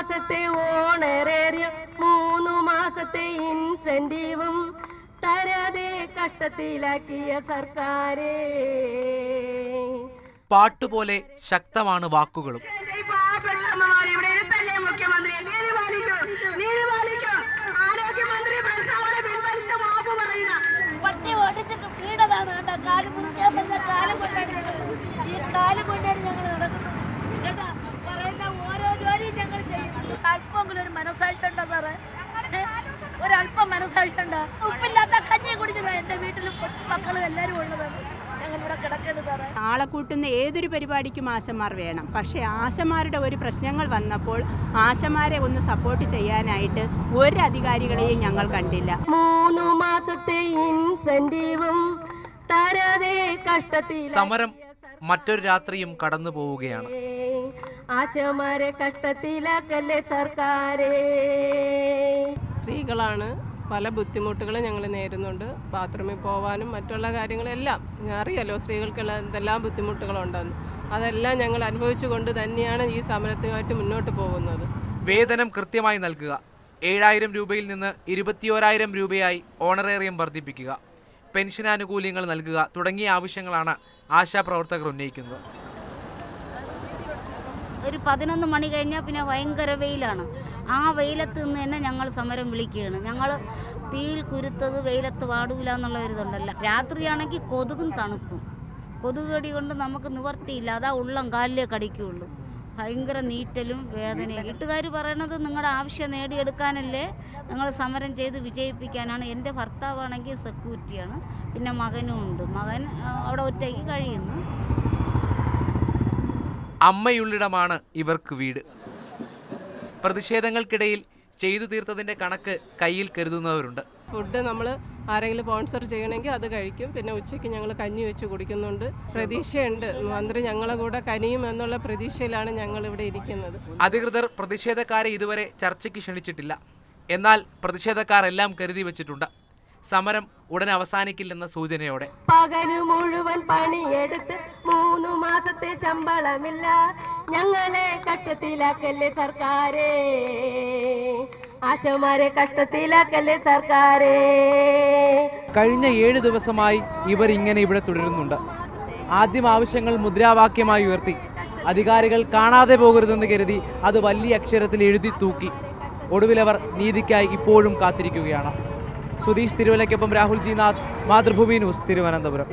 മാസത്തെ ഓണറേറിയ മൂന്നു മാസത്തെ ഇൻസെന്റീവും തരാതെ കഷ്ടത്തിലാക്കിയ സർക്കാരേ. പാട്ടുപോലെ ശക്തമാണ് വാക്കുകളും. ഈ കൊണ്ടാണ് അമ്മമാർ ഒരല്പം ഉപ്പില്ലാത്ത കഞ്ഞി കുടിച്ചതാ എന്റെ വീട്ടിലും കൊച്ചുമക്കളും എല്ലാവരും ഉള്ളതാണ് ആളെ കൂട്ടുന്ന ഏതൊരു പരിപാടിക്കും ആശമാർ വേണം. പക്ഷേ ആശമാരുടെ ഒരു പ്രശ്നങ്ങൾ വന്നപ്പോൾ ആശമാരെ ഒന്ന് സപ്പോർട്ട് ചെയ്യാനായിട്ട് ഒരു അധികാരികളെയും ഞങ്ങൾ കണ്ടില്ല. മൂന്നു മാസത്തെ ഇൻസെന്റീവും തരതേ കഷ്ടത്തിൽ സമരം മറ്റൊരു രാത്രിയും കടന്നു പോവുകയാണ്. ആശമാരെ കഷ്ടത്തിലാക്കല്ലേ സർക്കാരേ? സ്ത്രീകളാണ് പല ബുദ്ധിമുട്ടുകളും ഞങ്ങൾ നേരിടുന്നുണ്ട്. ബാത്റൂമിൽ പോകാനും മറ്റുള്ള കാര്യങ്ങളെല്ലാം അറിയാലോ സ്ത്രീകൾക്കുള്ള എന്തെല്ലാം ബുദ്ധിമുട്ടുകളുണ്ടെന്ന്. അതെല്ലാം ഞങ്ങൾ അനുഭവിച്ചുകൊണ്ട് തന്നെയാണ് ഈ സമരത്തുമായിട്ട് മുന്നോട്ട് പോകുന്നത്. വേതനം കൃത്യമായി നൽകുക. ഏഴായിരം രൂപയിൽ നിന്ന് ഇരുപത്തിയോരായിരം രൂപയായി ഓണറേറിയം വർദ്ധിപ്പിക്കുക. പെൻഷൻ ആനുകൂല്യങ്ങൾ നൽകുക തുടങ്ങിയ ആവശ്യങ്ങളാണ് ആശാപ്രവർത്തകർ ഉന്നയിക്കുന്നത്. ഒരു പതിനൊന്ന് മണി കഴിഞ്ഞാൽ പിന്നെ ഭയങ്കര വെയിലാണ്. ആ വെയിലത്ത് നിന്ന് തന്നെ ഞങ്ങൾ സമരം വിളിക്കുകയാണ്. ഞങ്ങൾ തീയിൽ കുരുത്തത് വെയിലത്ത് പാടൂല എന്നുള്ള ഒരു ഇതുണ്ടല്ല. രാത്രിയാണെങ്കിൽ കൊതുകും തണുപ്പും. കൊതുക് കടി കൊണ്ട് നമുക്ക് നിവർത്തിയില്ല. അതാ ഉള്ളം കാലിലേ കടിക്കുകയുള്ളൂ. ഭയങ്കര നീറ്റലും വേദനയും. വീട്ടുകാർ പറയണത് നിങ്ങളുടെ ആവശ്യം നേടിയെടുക്കാനല്ലേ നിങ്ങൾ സമരം ചെയ്ത് വിജയിപ്പിക്കാനാണ്. എന്റെ ഭർത്താവാണെങ്കിൽ സെക്യൂരിറ്റിയാണ്. പിന്നെ മകനും ഉണ്ട്. മകൻ അവിടെ ഒറ്റയ്ക്ക് കഴിയുന്നു. അമ്മയുള്ളിടമാണ് ഇവർക്ക് വീട്. പ്രതിഷേധങ്ങൾക്കിടയിൽ ചെയ്തു തീർത്തതിന്റെ കണക്ക് കയ്യിൽ കരുതുന്നവരുണ്ട്. ഫുഡ് നമ്മൾ ആരെങ്കിലും സ്പോൺസർ ചെയ്യണമെങ്കിൽ അത് കഴിക്കും. പിന്നെ ഉച്ചയ്ക്ക് ഞങ്ങൾ കഞ്ഞി വെച്ച് കുടിക്കുന്നുണ്ട്. പ്രതീക്ഷയുണ്ട്. മന്ത്രി ഞങ്ങളെ കൂടെ കനിയും എന്നുള്ള പ്രതീക്ഷയിലാണ് ഞങ്ങൾ ഇവിടെ ഇരിക്കുന്നത്. അധികൃതർ പ്രതിഷേധക്കാരെ ഇതുവരെ ചർച്ചയ്ക്ക് ക്ഷണിച്ചിട്ടില്ല. എന്നാൽ പ്രതിഷേധക്കാരെല്ലാം കരുതി വച്ചിട്ടുണ്ട്. സമരം ഉടൻ അവസാനിക്കില്ലെന്ന സൂചനയോടെ. പകൽ മുഴുവൻ പണിയെടുത്ത് മൂന്ന് മാസത്തെ ശമ്പളമില്ല. ഞങ്ങളെ കഷ്ടത്തിലാക്കല്ലേ സർക്കാരേ? ആശമാരെ കഷ്ടത്തിലാക്കല്ലേ സർക്കാരേ? കഴിഞ്ഞ ഏഴ് ദിവസമായി ഇവർ ഇങ്ങനെ ഇവിടെ തുടരുന്നുണ്ട്. ആദ്യം ആവശ്യങ്ങൾ മുദ്രാവാക്യമായി ഉയർത്തി. അധികാരികൾ കാണാതെ പോകരുതെന്ന് കരുതി അത് വലിയ അക്ഷരത്തിൽ എഴുതി തൂക്കി. ഒടുവിലവർ നീതിക്കായി ഇപ്പോഴും കാത്തിരിക്കുകയാണ്. സുധീഷ് തിരുവല്ലയ്ക്കൊപ്പം രാഹുൽ ജി നാഥ് മാതൃഭൂമി ന്യൂസ് തിരുവനന്തപുരം.